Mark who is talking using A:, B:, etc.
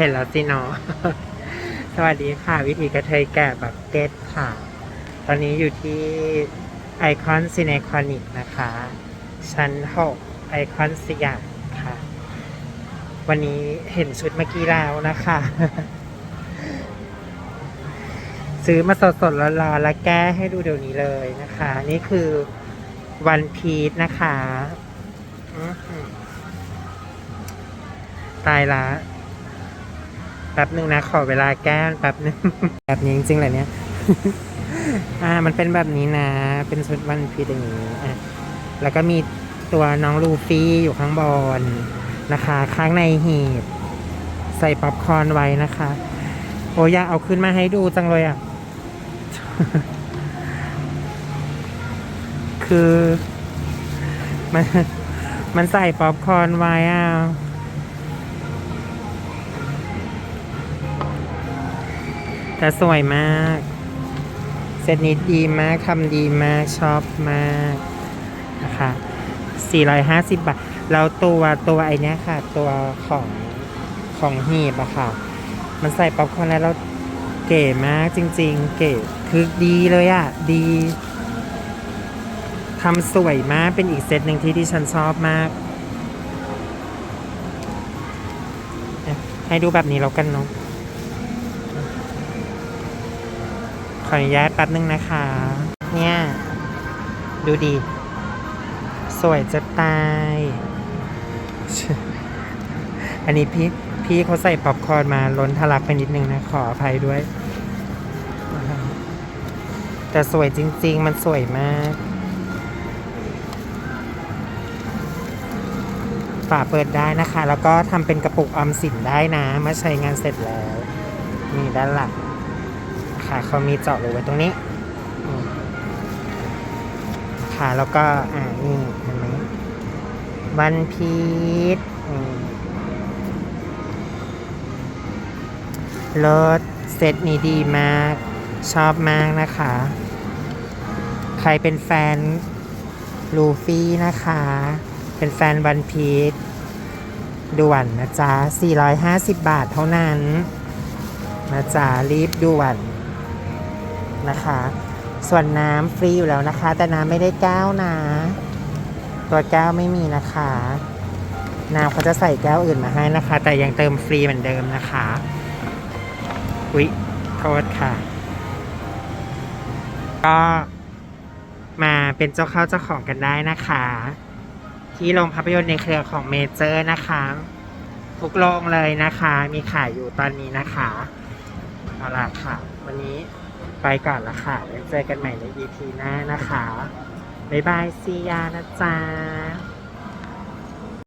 A: เห็นแล้วสิเนาะ สวัสดีค่ะ วิธีกระเทยแก่แบบเก็ตค่ะ ตอนนี้อยู่ที่ไอคอนซีเนคอนิกนะคะ ชั้น6ไอคอนสยามค่ะ วันนี้เห็นชุดเมื่อกี้แล้วนะคะ ซื้อมาสดๆร้อนๆแล้วแก้ให้ดูเดี๋ยวนี้เลยนะคะ นี่คือวันพีชนะคะ ตายละ ป๊บหนึ่งนะ ขอเวลาแก้แป๊บนึง แบบนี้จริงๆเลยเนี่ยอ่ามันเป็นแบบนี้นะ เป็นชุดวันพีอย่างนี้อะแล้วก็มีตัวน้องลูฟี่อยู่ข้างบนนะคะ ข้างในหีบ ใส่ป๊อปคอร์นไว้นะคะ โอ้ยากเอาขึ้นมาให้ดูจังเลยอะ คือ มันมันใส่ป๊อปคอร์นไว้อะ แต่สวยมาก เซตนี้ดีมากทำดีมาก ชอบมากนะคะ 450 บาท แล้วตัวตัวไอเนี้ยค่ะ ตัวของของหีบอะค่ะ มันใส่ป๊อปคอร์นแล้วแล้วเก๋มากจริง ๆ เก๋คือดีเลยอะดีทำสวยมากเป็นอีกเซตหนึ่งที่ที่ฉันชอบมาก ให้ดูแบบนี้แล้วกันเนาะ ขออนุญาตแป๊บนึงนะคะ เนี่ย ดูดี สวยจะตาย อันนี้พี่พี่เขาใส่ป๊อปคอร์นมาล้นทะลักไปนิดนึงนะ ขออภัยด้วย แต่สวยจริง ๆ มันสวยมากฝาเปิดได้นะคะ แล้วก็ทำเป็นกระปุกออมสินได้นะ เมื่อใช้งานเสร็จแล้ว นี่ด้านหลัง ค่ะเขามีเจาะรูไว้ตรงนี้ค่ะแล้วก็อ่านี่เห็นไหมวันพีชรถเซตนี้ดีมาก ชอบมากนะคะ ใครเป็นแฟนลูฟี่นะคะ เป็นแฟนวันพีชด่วนนะจ๊ะ 450 บาทเท่านั้น นะจ๊ะ รีบด่วน นะคะ ส่วนน้ำฟรีอยู่แล้วนะคะ แต่น้ำไม่ได้แก้วนะ ตัวแก้วไม่มีนะคะ น้ำเขาจะใส่แก้วอื่นมาให้นะคะ แต่ยังเติมฟรีเหมือนเดิมนะคะอุ๊ยโทษค่ะ ก็มาเป็นเจ้าเข้าเจ้าของกันได้นะคะ ที่โรงภาพยนตร์ในเครือของเมเจอร์นะคะทุกโรงเลยนะคะ มีขายอยู่ตอนนี้นะคะ เอาล่ะค่ะ วันนี้ ไปก่อนละค่ะแล้วเจอกันใหม่ใน EP หน้านะคะ บ๊ายบายซียานะจ๊ะ